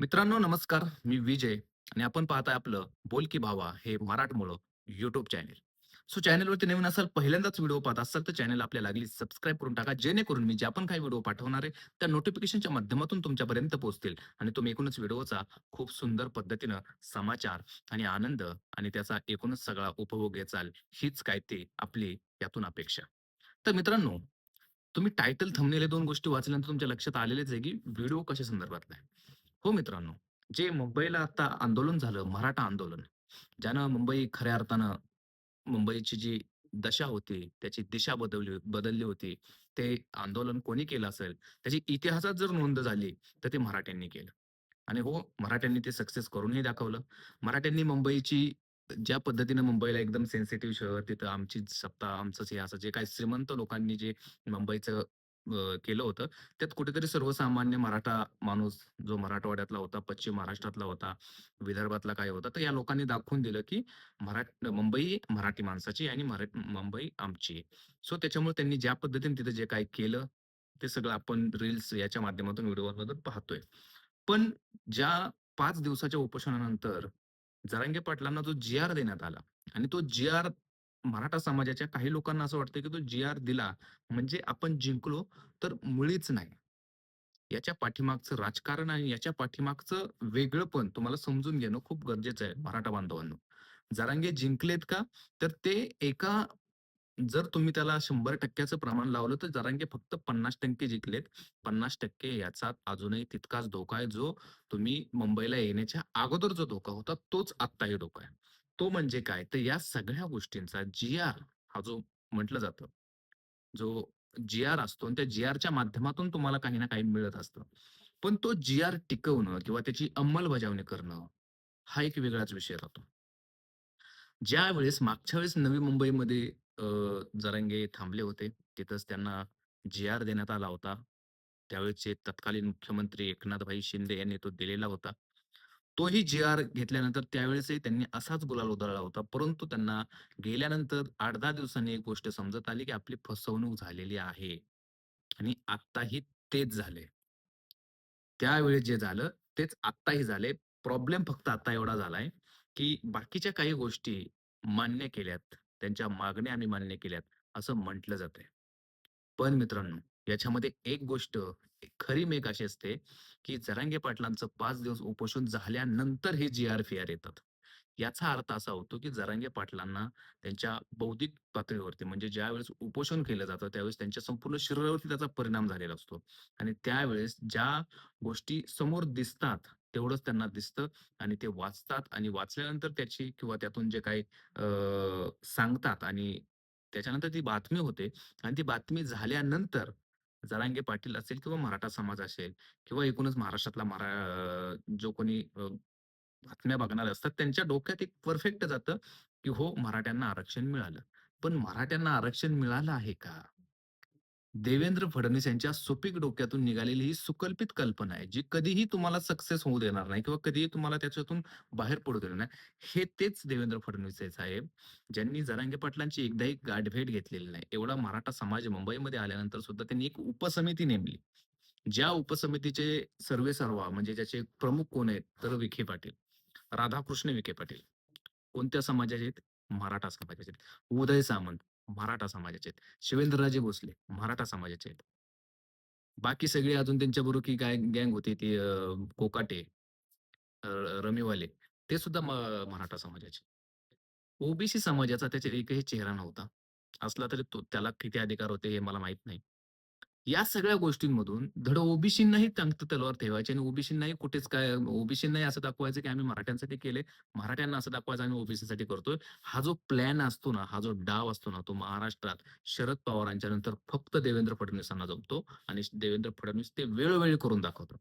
मित्रांनो नमस्कार. मी विजय आणि आपण पाहताय आपलं बोल की भावा हे मराठमोळं युट्यूब चॅनेल. सो चॅनेलवरती नवीन असाल, पहिल्यांदाच व्हिडिओ पाहत असाल तर चॅनेल आपल्या लागली सबस्क्राईब करून टाका. जेणेकरून मी ज्या पण काही व्हिडिओ पाठवणार आहे, त्या नोटिफिकेशनच्या माध्यमातून तुमच्यापर्यंत पोहोचतील आणि तुम्ही एकूणच व्हिडिओचा खूप सुंदर पद्धतीनं समाचार आणि आनंद आणि त्याचा एकूणच सगळा उपभोग घेचाल हीच काय ते आपली यातून अपेक्षा. तर मित्रांनो, तुम्ही टायटल, थंबनेल या 2 गोष्टी वाचल्यानंतर तुमच्या लक्षात आलेलेच आहे, की व्हिडिओ कशा संदर्भातला आहे. हो मित्रांनो, जे मुंबईला आता आंदोलन झालं, मराठा आंदोलन, ज्यानं मुंबई खऱ्या अर्थानं मुंबईची जी दशा होती, त्याची दिशा बदलली बदलली होती. ते आंदोलन कोणी केलं असेल, त्याची इतिहासात जर नोंद झाली, तर ते मराठ्यांनी केलं. आणि हो, मराठ्यांनी ते सक्सेस करूनही दाखवलं. मराठ्यांनी मुंबईची ज्या पद्धतीनं मुंबईला एकदम सेन्सिटिव्ह शहर, तिथं आमचीच सत्ता, आमचंच हे असं जे काही श्रीमंत लोकांनी जे मुंबईचं केलं होतं, त्यात कुठेतरी सर्वसामान्य मराठा माणूस जो मराठवाड्यातला होता, पश्चिम महाराष्ट्रातला होता, विदर्भातला काय होता, तर या लोकांनी दाखवून दिलं, की मराठ मुंबई मराठी माणसाची आणि मुंबई आमची. सो त्याच्यामुळे त्यांनी ज्या पद्धतीने तिथं जे काही केलं, ते सगळं आपण रील्स याच्या माध्यमातून व्हिडिओमधून पाहतोय. पण ज्या पाच दिवसाच्या उपोषणानंतर जरांगे पाटलांना जो जी-आर देण्यात आला आणि तो जी-आर मराठा समाजाच्या काही लोकांना असं वाटतं, की तो जी-आर दिला म्हणजे आपण जिंकलो, तर मुळीच नाही. याच्या पाठीमागचं राजकारण आणि याच्या पाठीमागचं वेगळं पण तुम्हाला समजून घेणं खूप गरजेचं आहे मराठा बांधवांनो. जरांगे जिंकलेत का? तर ते एका जर तुम्ही त्याला शंभर टक्क्याचं प्रमाण लावलं, तर जरांगे फक्त 50% जिंकलेत. 50% याचा अजूनही तितकाच धोका आहे, जो तुम्ही मुंबईला येण्याच्या अगोदर जो धोका होता, तोच आत्ताही धोका आहे. तो म्हणजे काय? तर या सगळ्या गोष्टींचा जी-आर हा जो म्हटलं जातं, जो जी-आर असतो आणि त्या जी-आरच्या माध्यमातून तुम्हाला काही ना काही मिळत असतं. पण तो जी-आर टिकवणं किंवा त्याची अंमलबजावणी करणं, हा एक वेगळाच विषय राहतो. ज्यावेळेस मागच्या वेळेस नवी मुंबईमध्ये अ, जरांगे थांबले होते. तिथंच त्यांना जी-आर देण्यात आला होता. त्यावेळेचे तत्कालीन मुख्यमंत्री एकनाथभाई शिंदे यांनी तो दिलेला होता. तोही जी-आर घेतल्यानंतर त्यावेळेसही त्यांनी असाच गुलाल उधळला होता. परंतु त्यांना गेल्यानंतर आठ दहा दिवसांनी एक गोष्ट समजत आली, की आपली फसवणूक झालेली आहे आणि आत्ताही तेच झाले. त्यावेळेस जे झालं तेच आत्ताही झाले. प्रॉब्लेम फक्त आता एवढा झालाय, की बाकीच्या काही गोष्टी मान्य केल्यात. त्यांच्या मागण्या आम्ही मान्य केल्यात, असं म्हटलं जातंय. पण मित्रांनो, याच्यामध्ये एक गोष्ट खरी मेक अशी असते, की जरांगे पाटलांचं पाच दिवस उपोषण झाल्यानंतर हे जी-आर-फी-आर येतात. याचा अर्थ असा होतो, की जरांगे पाटलांना त्यांच्या बौद्धिक पातळीवरती म्हणजे ज्यावेळेस उपोषण केलं जातं, त्यावेळेस त्यांच्या संपूर्ण शरीरावरती त्याचा परिणाम झालेला असतो. आणि त्यावेळेस ज्या गोष्टी समोर दिसतात, तेवढंच त्यांना दिसतं आणि ते वाचतात आणि वाचल्यानंतर त्याची किंवा त्यातून जे काही सांगतात आणि त्याच्यानंतर ती बातमी होते आणि ती बातमी झाल्यानंतर जरांगे पाटील असेल किंवा मराठा समाज असेल किंवा एकूणच महाराष्ट्रातला मरा जो कोणी बातम्या बघणारे असतात, त्यांच्या डोक्यात एक परफेक्ट जातं, की हो मराठ्यांना आरक्षण मिळालं. पण मराठ्यांना आरक्षण मिळालं आहे का? देवेंद्र फडणवीस यांच्या सुपीक डोक्यातून निघालेली ही सुकल्पित कल्पना आहे, जी कधीही तुम्हाला सक्सेस होऊ देणार नाही किंवा कधीही तुम्हाला त्याच्यातून बाहेर पडू देणार नाही. हे तेच देवेंद्र फडणवीस आहे साहेब, ज्यांनी जरांगे पाटलांची एकदाही गाठभेट घेतलेली नाही. एवढा मराठा समाज मुंबईमध्ये आल्यानंतर सुद्धा त्यांनी एक उपसमिती नेमली. ज्या उपसमितीचे सर्वे सर्वा म्हणजे ज्याचे प्रमुख कोण आहेत? तर विखे पाटील, राधाकृष्ण विखे पाटील. कोणत्या समाजाचे आहेत? मराठा समाजाचे उदय सामंत मराठा समाजाचे आहेत. शिवेंद्रराजे भोसले मराठा समाजाचे आहेत. बाकी सगळे अजून त्यांच्याबरोबर की काय गँग होती ती कोकाटे, रमीवाले ते सुद्धा मराठा समाजाचे. ओबीसी समाजाचा त्याच्यात एकही चेहरा नव्हता. असला तरी तो त्याला किती अधिकार होते हे मला माहीत नाही. या सगळ्या गोष्टींमधून धड ओबीसींनाही तंगत तलवार ठेवायची आणि ओबीसींनाही कुठेच काय ओबीसींनाही असं दाखवायचं की आम्ही मराठ्यांसाठी केले, मराठ्यांना असं दाखवायचं आम्ही ओबीसीसाठी करतोय. हा जो प्लॅन असतो ना, हा जो डाव असतो ना, तो महाराष्ट्रात शरद पवारांच्या नंतर फक्त देवेंद्र फडणवीसांना जमतो आणि देवेंद्र फडणवीस ते वेळोवेळी करून दाखवतात.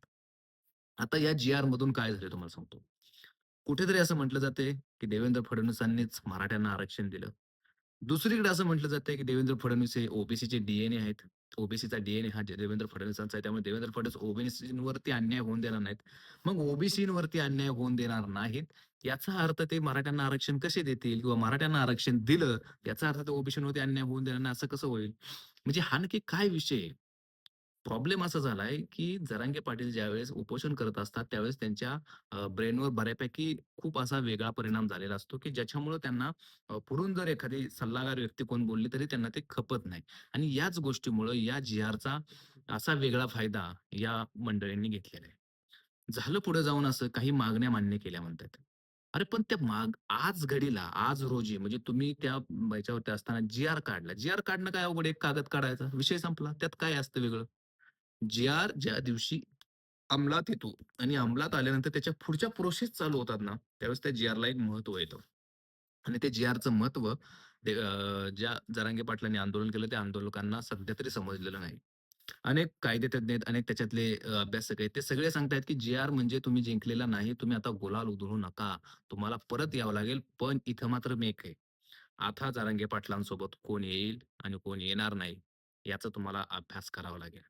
आता या जी-आर मधून काय झालं तुम्हाला सांगतो. कुठेतरी असं म्हटलं जाते की देवेंद्र फडणवीसांनीच मराठ्यांना आरक्षण दिलं. दुसरीकडे असं म्हटलं जातंय, की देवेंद्र फडणवीस हे ओबीसीचे डीएनए आहेत. ओबीसीचा डीएनए हा देवेंद्र फडणवीसांचा आहे. त्यामुळे देवेंद्र फडणवीस ओबीसीवरती अन्याय होऊन देणार नाहीत. मग ओबीसीवरती अन्याय होऊन देणार नाहीत, याचा अर्थ ते मराठ्यांना आरक्षण कसे देतील? किंवा मराठ्यांना आरक्षण दिलं, याचा अर्थ ते ओबीसीवरती अन्याय होऊन देणार नाही असं कसं होईल? म्हणजे हा नक्की काय विषय आहे? प्रॉब्लेम असा झालाय, की जरांगे पाटील ज्यावेळेस उपोषण करत असतात, त्यावेळेस त्यांच्या ब्रेनवर बऱ्यापैकी खूप असा वेगळा परिणाम झालेला असतो, की ज्याच्यामुळे त्यांना पुढून जर एखादी सल्लागार व्यक्ती कोण बोलली, तरी त्यांना ते खपत नाही. आणि याच गोष्टीमुळे या जी-आरचा असा वेगळा फायदा या मंडळींनी घेतलेला आहे. झालं पुढे जाऊन असं काही मागण्या मान्य केल्या म्हणतात. अरे पण त्या माग आज घडीला, आज रोजी म्हणजे तुम्ही त्या याच्यावरती असताना जी-आर काढला. जी-आर काढणं काय अवघड एक कागद काढायचा, विषय संपला. त्यात काय असतं वेगळं? जी-आर ज्या दिवशी अंमलात येतो आणि अंमलात आल्यानंतर त्याच्या पुढच्या प्रोसेस चालू होतात ना, त्यावेळेस त्या जी-आरला एक महत्त्व येतं. आणि ते जी-आरचं महत्त्व ज्या जरांगे पाटलांनी आंदोलन केलं, त्या आंदोलकांना सध्या तरी समजलेलं नाही. अनेक कायदेतज्ञ आहेत, अनेक त्याच्यातले अभ्यासक आहेत. ते सगळे सांगतायत, की जी-आर म्हणजे तुम्ही जिंकलेला नाही. तुम्ही आता गुलाल उधळू नका. तुम्हाला परत यावं लागेल. पण इथं मात्र मेक आहे. आता जारांगे पाटलांसोबत कोण येईल आणि कोण येणार नाही, याचा तुम्हाला अभ्यास करावा लागेल.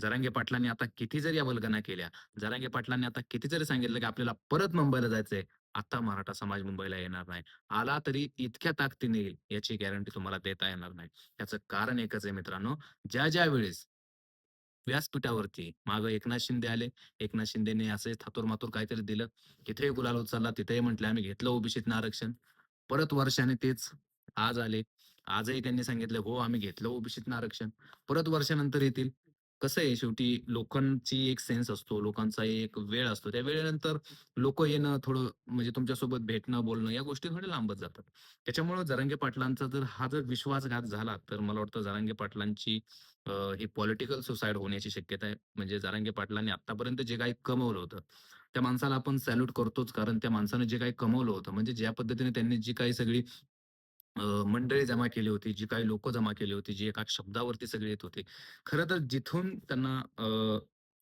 जरांगे पाटलांनी आता किती जरी या वल्गना केल्या, जरांगे पाटलांनी आता किती जरी सांगितलं, की आपल्याला परत मुंबईला जायचंय, आता मराठा समाज मुंबईला येणार नाही. आला तरी इतक्या ताकदीने येईल, याची गॅरंटी तुम्हाला देता येणार नाही. त्याचं कारण एकच आहे मित्रांनो, ज्या-ज्या वेळेस व्यासपीठावरती मागं एकनाथ शिंदे आले. एकनाथ शिंदेने असे थातूर-मातूर काहीतरी दिलं. तिथेही गुलाल उचलला. तिथेही म्हटलं "आम्ही घेतलं ओबीसीतनं आरक्षण." परत वर्षाने तेच आज आले. आजही त्यांनी सांगितलं, "हो, आम्ही घेतलं ओबीसीतनं आरक्षण." परत वर्षानंतर येतील. कसं आहे शेवटी लोकांची एक सेन्स असतो, लोकांचा एक वेळ असतो. त्या वेळेनंतर लोक येणं थोडं म्हणजे तुमच्यासोबत भेटणं, बोलणं या गोष्टी थोड्या लांबत जातात. त्याच्यामुळे जरांगे पाटलांचा जर हा जर विश्वासघात झाला, तर मला वाटतं जरांगे पाटलांची ही पॉलिटिकल सुसाईड होण्याची शक्यता आहे. म्हणजे जरांगे पाटलांनी आतापर्यंत जे काही कमवलं होतं, त्या माणसाला आपण सॅल्यूट करतोच. कारण त्या माणसानं जे काही कमवलं होतं, म्हणजे ज्या पद्धतीने त्यांनी जी काही सगळी मंडळी जमा केली होती, जी काही लोक जमा केली होती, जी एका शब्दावरती सगळे येत होते. खरं तर जिथून त्यांना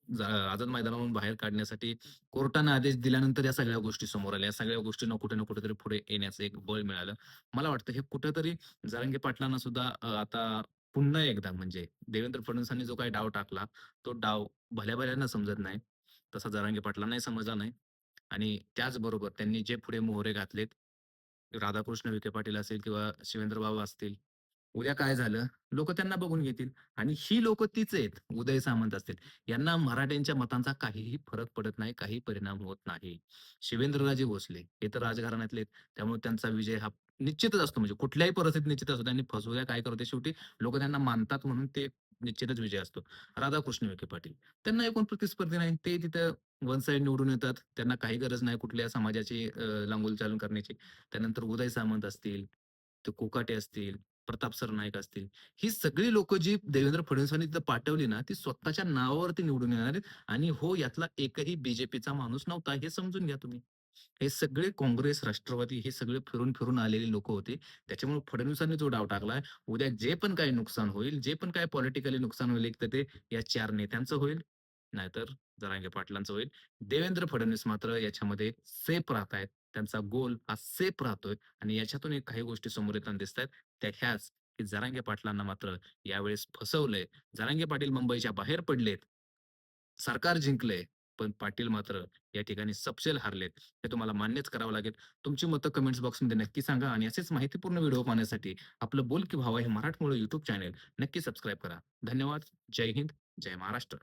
जा आझाद मैदानावरून बाहेर काढण्यासाठी कोर्टाने आदेश दिल्यानंतर या सगळ्या गोष्टी समोर आल्या. या सगळ्या गोष्टींना कुठे ना कुठेतरी पुढे येण्याचं एक बळ मिळालं. मला वाटतं हे कुठेतरी जरांगे पाटलांना सुद्धा आता पुन्हा एकदा म्हणजे देवेंद्र फडणवीसांनी जो काही डाव टाकला, तो डाव भल्या-भल्यांना समजत नाही. तसा जरांगे पाटलांनाही समजला नाही आणि त्याचबरोबर त्यांनी जे पुढे मोहरे घातलेत, राधाकृष्ण विखे पाटील असेल किंवा शिवेंद्र बाबा असतील, उद्या काय झालं, लोक त्यांना बघून घेतील आणि ही लोक तीच आहेत, उदय सामंत असतील. यांना मराठ्यांच्या मतांचा काहीही फरक पडत नाही, काही परिणाम होत नाही. शिवेंद्रराजे भोसले हे तर राजघराण्यातले आहेत. त्यामुळे त्यांचा विजय हा निश्चितच असतो. म्हणजे कुठल्याही परिस्थितीत निश्चित असतो. त्यांनी फसवल्या काय करते शेवटी लोक त्यांना मानतात म्हणून ते म्हणजे निश्चितच विजय असतो. राधाकृष्ण विखे पाटील त्यांना एकूण प्रतिस्पर्धी नाही. ते तिथं वन साईड निवडून येतात. त्यांना काही गरज नाही कुठल्या समाजाची लांगोल चालून करण्याची. त्यानंतर उदय सामंत असतील, ते कोकाटे असतील, प्रताप सरनाईक असतील. ही सगळी लोक जी देवेंद्र फडणवीसांनी तिथं पाठवली ना, ती स्वतःच्या नावावरती निवडून येणार आहेत आणि हो, यातला एकही बीजेपीचा माणूस नव्हता, हे समजून घ्या तुम्ही. हे सगळे काँग्रेस, राष्ट्रवादी हे सगळे फिरून-फिरून आलेले लोक होते. त्याच्यामुळे फडणवीसांनी जो डाव टाकलाय, उद्या जे पण काही नुकसान होईल, जे पण काय पॉलिटिकली नुकसान होईल, एक तर ते या चार नेत्यांचं होईल, नाहीतर जरांगे पाटलांचं होईल. देवेंद्र फडणवीस मात्र याच्यामध्ये सेफ राहतायत. त्यांचा गोल हा सेफ राहतोय आणि याच्यातून एक काही गोष्टी समोर येताना दिसतायत. त्या ह्याच, की जरांगे पाटलांना मात्र यावेळेस फसवलंय. जरांगे पाटील मुंबईच्या बाहेर पडलेत. सरकार जिंकलंय, पण पाटील मात्र या ठिकाणी सपशेल हारलेत. हे तुम्हाला मान्यच करावं लागेल. तुमची मतं कमेंट्स बॉक्समध्ये नक्की सांगा आणि असेच माहितीपूर्ण व्हिडिओ पाहण्यासाठी आपलं बोल की भावा हे मराठमोळं युट्यूब चॅनेल नक्की सबस्क्राईब करा. धन्यवाद. जय हिंद. जय महाराष्ट्र.